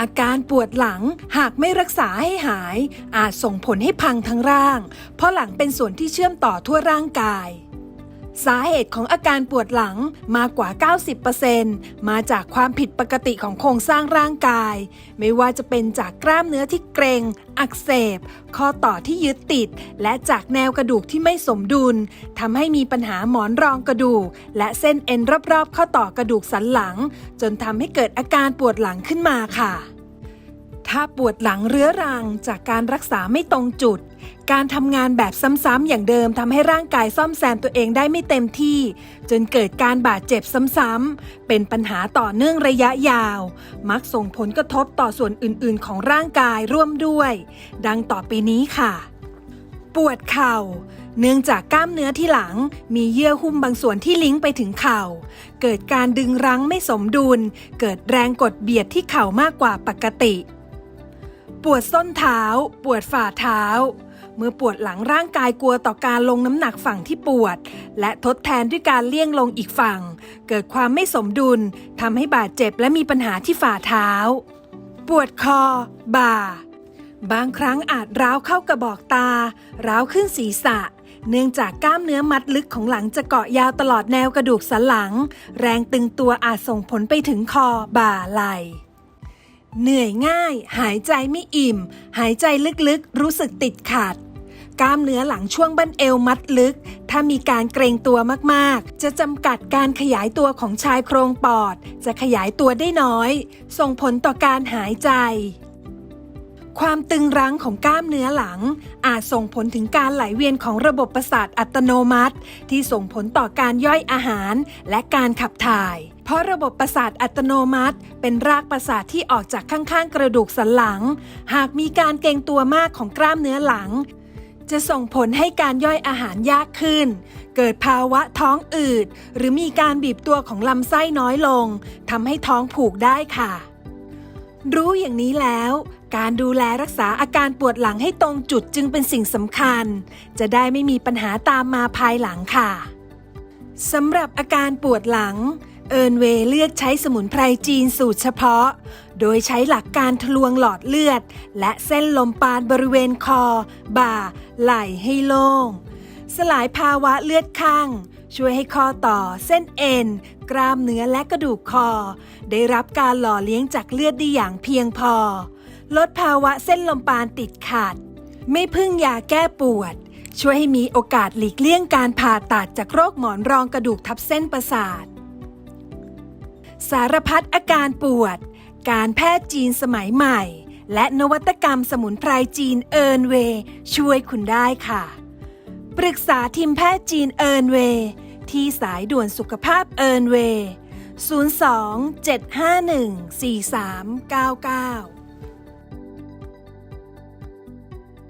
อาการปวดหลังหากไม่รักษาให้หาย อาจส่งผลให้พังทั้งร่าง เพราะหลังเป็นส่วนที่เชื่อมต่อทั่วร่างกาย สาเหตุของอาการปวดหลังมากกว่า 90%มาจากความผิดปกติของโครงสร้างร่างกาย ไม่ว่าจะเป็นจากกล้ามเนื้อที่เกร็ง อักเสบ ข้อต่อที่ยึดติด และจากแนวกระดูกที่ไม่สมดุลทำให้มีปัญหาหมอนรองกระดูก และเส้นเอ็นรอบๆ ข้อต่อกระดูกสันหลัง จนทำให้เกิดอาการปวดหลังขึ้นมาค่ะ ถ้าปวดหลังเรื้อรังจากการรักษาไม่ตรงจุด การทำงานแบบซ้ำๆอย่างเดิมทำให้ร่างกายซ่อมแซมตัวเองได้ไม่เต็มที่ จนเกิดการบาดเจ็บซ้ำๆเป็นปัญหาต่อเนื่องระยะยาว มักส่งผลกระทบต่อส่วนอื่นๆ ของร่างกายร่วมด้วย ดังต่อไปนี้ค่ะ ปวดเข่าเนื่องจากกล้ามเนื้อที่หลังมีเยื่อหุ้มบางส่วนที่ลิงก์ไปถึงเข่า เกิดการดึงรั้งไม่สมดุล เกิดแรงกดเบียดที่เข่ามากกว่าปกติ ปวดส้นเท้า ปวดฝ่าเท้า เมื่อปวดหลังร่างกายกลัวต่อการลงน้ำหนักฝั่งที่ปวด และทดแทนด้วยการเลี่ยงลงอีกฝั่ง เกิดความไม่สมดุลทำให้บาดเจ็บและมีปัญหาที่ฝ่าเท้า ปวดคอ บ่า บางครั้งอาจร้าวเข้ากระบอกตา ร้าวขึ้นศีรษะเนื่องจากกล้ามเนื้อมัดลึกของหลังจะเกาะยาวตลอดแนวกระดูกสันหลัง แรงตึงตัวอาจส่งผลไปถึงคอบ่าไหล่ เหนื่อยง่าย หายใจไม่อิ่ม หายใจลึกๆ รู้สึกติดขัด กล้ามเนื้อหลังช่วงบั้นเอวมัดลึก ถ้ามีการเกรงตัวมากๆ จะจำกัดการขยายตัวของชายโครงปอด จะขยายตัวได้น้อย ส่งผลต่อการหายใจ ความตึงรั้งของกล้ามเนื้อหลัง อาจส่งผลถึงการไหลเวียนของระบบประสาทอัตโนมัติ ที่ส่งผลต่อการย่อยอาหารและการขับถ่าย เพราะระบบประสาทอัตโนมัติ เป็นรากประสาทที่ออกจากข้างๆ กระดูกสันหลัง หากมีการเกร็งตัวมากของกล้ามเนื้อหลัง จะส่งผลให้การย่อยอาหารยากขึ้น เกิดภาวะท้องอืด หรือมีการบีบตัวของลำไส้น้อยลงทำให้ท้องผูกได้ค่ะรู้อย่างนี้แล้ว การดูแลรักษาอาการปวดหลังให้ตรงจุดจึงเป็นสิ่งสำคัญ จะได้ไม่มีปัญหาตามมาภายหลังค่ะสำหรับอาการปวดหลัง เอิร์นเวเลือกใช้สมุนไพรจีนสูตรเฉพาะ โดยใช้หลักการทะลวงหลอดเลือด และเส้นลมปานบริเวณคอ บ่า ไหล่ให้โล่ง สลายภาวะเลือดข้างช่วยให้ข้อต่อเส้นเอ็น กล้ามเนื้อและกระดูกคอ ได้รับการหล่อเลี้ยงจากเลือดด้อย่างเพียงพอ ลดภาวะเส้นลมปานติดขัดไม่พึ่งยาแก้ปวด ช่วยให้มีโอกาสหลีกเลี่ยงการผ่าตัดจากโรคหมอนรองกระดูกทับเส้นประสาท สารพัดอาการปวด การแพทย์จีนสมัยใหม่ และนวัตกรรมสมุนไพรจีนเอิร์นเว ช่วยคุณได้ค่ะ ปรึกษาทีมแพทย์จีนเอิร์นเว ที่สายด่วนสุขภาพเอิร์นเวย์02 751 4399